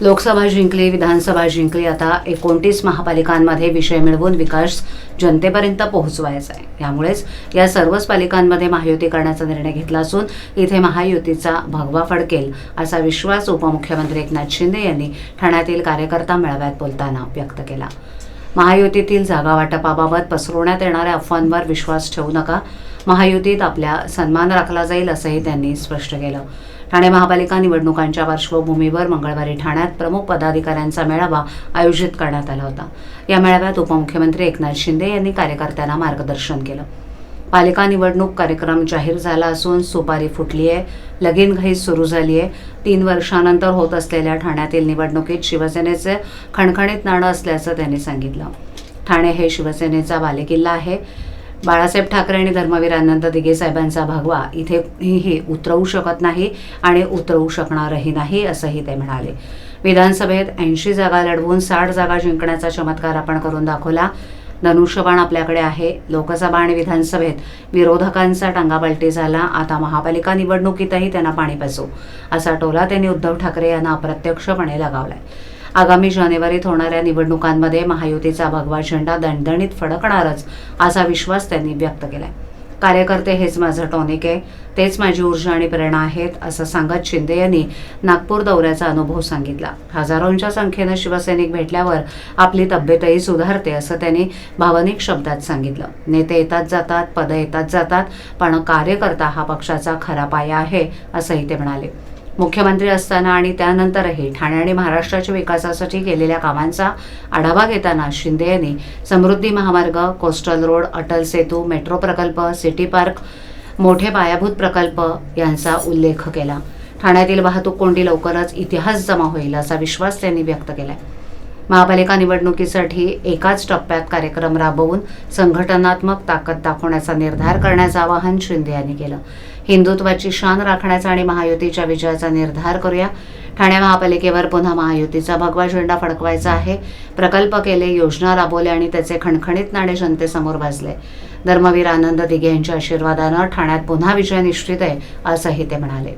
लोकसभा जिंकली विधानसभा जिंकली आता एकोणतीस महापालिकांमध्ये विषय मिळवून विकास जनतेपर्यंत पोहोचवायचा आहे. यामुळेच या सर्वच पालिकांमध्ये महायुती करण्याचा निर्णय घेतला असून इथे महायुतीचा भगवा फडकेल असा विश्वास उपमुख्यमंत्री एकनाथ शिंदे यांनी ठाण्यातील कार्यकर्ता मेळाव्यात बोलताना व्यक्त केला. महायुतीतील जागा वाटपाबाबत पसरवण्यात येणाऱ्या अफवांवर विश्वास ठेवू नका. महायुतीत आपल्या सन्मान राखला जाईल असंही त्यांनी स्पष्ट केलं. ठाणे महापालिका निवडणुकांच्या पार्श्वभूमीवर मंगळवारी ठाण्यात प्रमुख पदाधिकाऱ्यांचा मेळावा आयोजित करण्यात आला होता. या मेळाव्यात उपमुख्यमंत्री एकनाथ शिंदे यांनी कार्यकर्त्यांना मार्गदर्शन केलं. पालिका निवडणूक कार्यक्रम जाहीर झाला असून सुपारी फुटली आहे. लगीन घाई सुरू झाली आहे. तीन वर्षानंतर होत असलेल्या ठाण्यातील निवडणुकीत शिवसेनेचे खणखणीत नाणं असल्याचं त्यांनी सांगितलं. ठाणे हे शिवसेनेचा बालेकिल्ला आहे. बाळासाहेब ठाकरे आणि धर्मवीर अनंत दिघे साहेबांचा भगवा इथेही उतरवू शकत नाही आणि उतरवू शकणारही नाही असंही ते म्हणाले. विधानसभेत ऐंशी जागा लढवून साठ जागा जिंकण्याचा चमत्कार आपण करून दाखवला. धनुष्यबाण आपल्याकडे आहे. लोकसभा आणि विधानसभेत विरोधकांचा टांगापलटी झाला. आता महापालिका निवडणुकीतही त्यांना पाणी पाजू असा टोला त्यांनी उद्धव ठाकरे यांना अप्रत्यक्षपणे लगावलाय. आगामी जानेवारीत होणाऱ्या निवडणुकांमध्ये महायुतीचा भगवा झेंडा दणदणीत फडकणारच असा विश्वास त्यांनी व्यक्त केलाय. कार्यकर्ते हेच माझं टॉनिक आहे. तेच माझी ऊर्जा आणि प्रेरणा आहेत असं सांगत शिंदे यांनी नागपूर दौऱ्याचा अनुभव सांगितला. हजारोंच्या संख्येनं शिवसैनिक भेटल्यावर आपली तब्येतही सुधारते असं त्यांनी भावनिक शब्दात सांगितलं. नेते येतात जातात पदं येतात जातात पण कार्यकर्ता हा पक्षाचा खरा पाया आहे असंही ते म्हणाले. मुख्यमंत्री असताना आणि त्यानंतरही ठाणे आणि महाराष्ट्राच्या विकासासाठी केलेल्या कामांचा आढावा घेताना शिंदे यांनी Samruddhi Mahamarg coastal road Atal Setu metro प्रकल्प सिटी पार्क मोठे पायाभूत प्रकल्प यांचा उल्लेख केला. ठाण्यातील वाहतूक कोंडी लवकरच इतिहास जमा होईल असा विश्वास त्यांनी व्यक्त केलाय. महापालिका निवडणुकीसाठी एकाच टप्प्यात कार्यक्रम राबवून संघटनात्मक ताकद दाखवण्याचा निर्धार करण्याचं आवाहन शिंदे यांनी केलं. हिंदुत्वाची शान राखण्याचा आणि महायुतीच्या विजयाचा निर्धार करूया. ठाणे महापालिकेवर पुन्हा महायुतीचा भगवा झेंडा फडकवायचा आहे. प्रकल्प केले योजना राबवल्या आणि त्याचे खणखणीत नाणे जनतेसमोर भाजले धर्मवीर आनंद दिघे यांच्या आशीर्वादानं ठाण्यात पुन्हा विजय निश्चित आहे असंही ते म्हणाले.